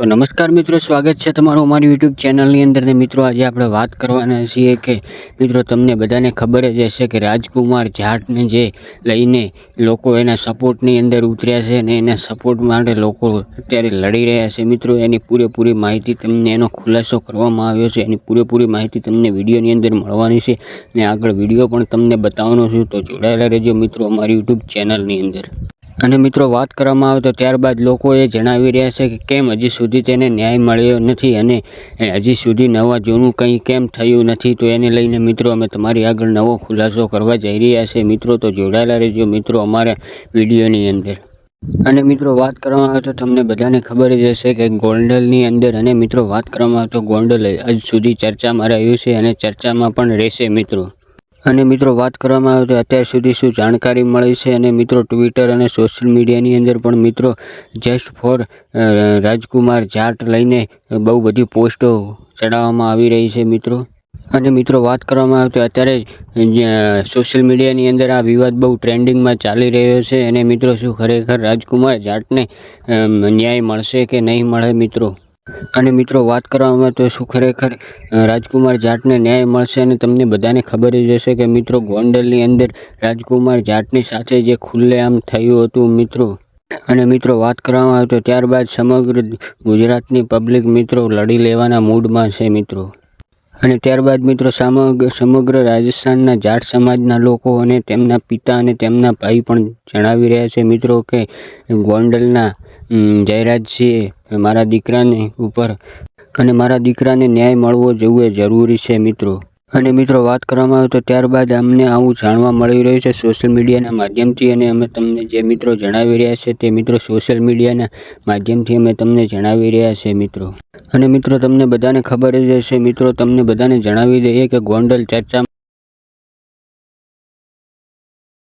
તો નમસ્કાર મિત્રો, સ્વાગત છે તમારું અમારી યુટ્યુબ ચેનલની અંદર. ને મિત્રો, આજે આપણે વાત કરવાના છીએ કે, મિત્રો, તમને બધાને ખબર જ હશે કે રાજકુમાર જાટને જે લઈને લોકો એના સપોર્ટની અંદર ઉતર્યા છે અને એના સપોર્ટ માટે લોકો અત્યારે લડી રહ્યા છે. મિત્રો, એની પૂરેપૂરી માહિતી તમને, એનો ખુલાસો કરવામાં આવ્યો છે. એની પૂરેપૂરી માહિતી તમને વિડીયોની અંદર મળવાની છે. અને આગળ વીડિયો પણ તમને બતાવવાનો છું. તો જોડાયેલા રહેજો મિત્રો અમારી યુટ્યુબ ચેનલની અંદર. અને મિત્રો વાત કરવામાં આવે તો ત્યારબાદ લોકો એ જણાવી રહ્યા છે કે કેમ હજી સુધી તેને ન્યાય મળ્યો નથી અને હજી સુધી નવા જૂનું કંઈ કેમ થયું નથી તો એને લઈને મિત્રો અમે તમારી આગળ નવો ખુલાસો કરવા જઈ રહ્યા છે. મિત્રો તો જોડાયેલા રહેજો. મિત્રો અમારા વિડીયોની અંદર. અને મિત્રો વાત કરવામાં આવે તો તમને બધાને ખબર જ હશે કે ગોંડલની અંદર અને મિત્રો વાત કરવામાં આવે તો ગોંડલ હજ સુધી ચર્ચામાં રહ્યું છે અને ચર્ચામાં પણ રહેશે મિત્રો. અને મિત્રો વાત કરવામાં આવે તો અત્યાર સુધી શું જાણકારી મળી છે? અને મિત્રો ટ્વિટર અને સોશિયલ મીડિયાની અંદર પણ મિત્રો જસ્ટ ફોર રાજકુમાર જાટ લઈને બહુ બધી પોસ્ટો ચડાવવામાં આવી રહી છે મિત્રો. અને મિત્રો વાત કરવામાં આવે તો અત્યારે સોશિયલ મીડિયાની અંદર આ વિવાદ બહુ ટ્રેન્ડિંગમાં ચાલી રહ્યો છે. અને મિત્રો શું ખરેખર રાજકુમાર જાટને ન્યાય મળશે કે નહીં મળે મિત્રો? અને મિત્રો, વાત કરવામાં તો શું ખરેખર રાજકુમાર જાટને ન્યાય મળશે અને તમને બધાને ખબર જ હશે કે મિત્રો, ગોંડલની અંદર રાજકુમાર જાટની સાથે જે ખુલ્લેઆમ થયું હતું મિત્રો. અને મિત્રો, વાત કરવામાં આવે તો ત્યારબાદ સમગ્ર ગુજરાતની પબ્લિક મિત્રો લડી લેવાના મૂડમાં છે મિત્રો. અને ત્યારબાદ મિત્રો સમગ્ર સમગ્ર રાજસ્થાનના જાટ સમાજના લોકો અને તેમના પિતા અને તેમના ભાઈ પણ જણાવી રહ્યા છે મિત્રો કે ગોંડલના જયરાજસિંહે મારા દીકરાને ઉપર અને મારા દીકરાને ન્યાય મળવો જોઈએ જરૂરી છે મિત્રો. અને મિત્રો, વાત કરવામાં આવે તો ત્યારબાદ અમને આવું જાણવા મળી રહ્યું છે સોશિયલ મીડિયાના માધ્યમથી અને અમે તમને જે મિત્રો જણાવી રહ્યા છે તે મિત્રો સોશિયલ મીડિયાના માધ્યમથી અમે તમને જણાવી રહ્યા છે મિત્રો. અને મિત્રો, તમને બધાને ખબર જ હશે, મિત્રો, તમને બધાને જણાવી દઈએ કે ગોંડલ ચર્ચા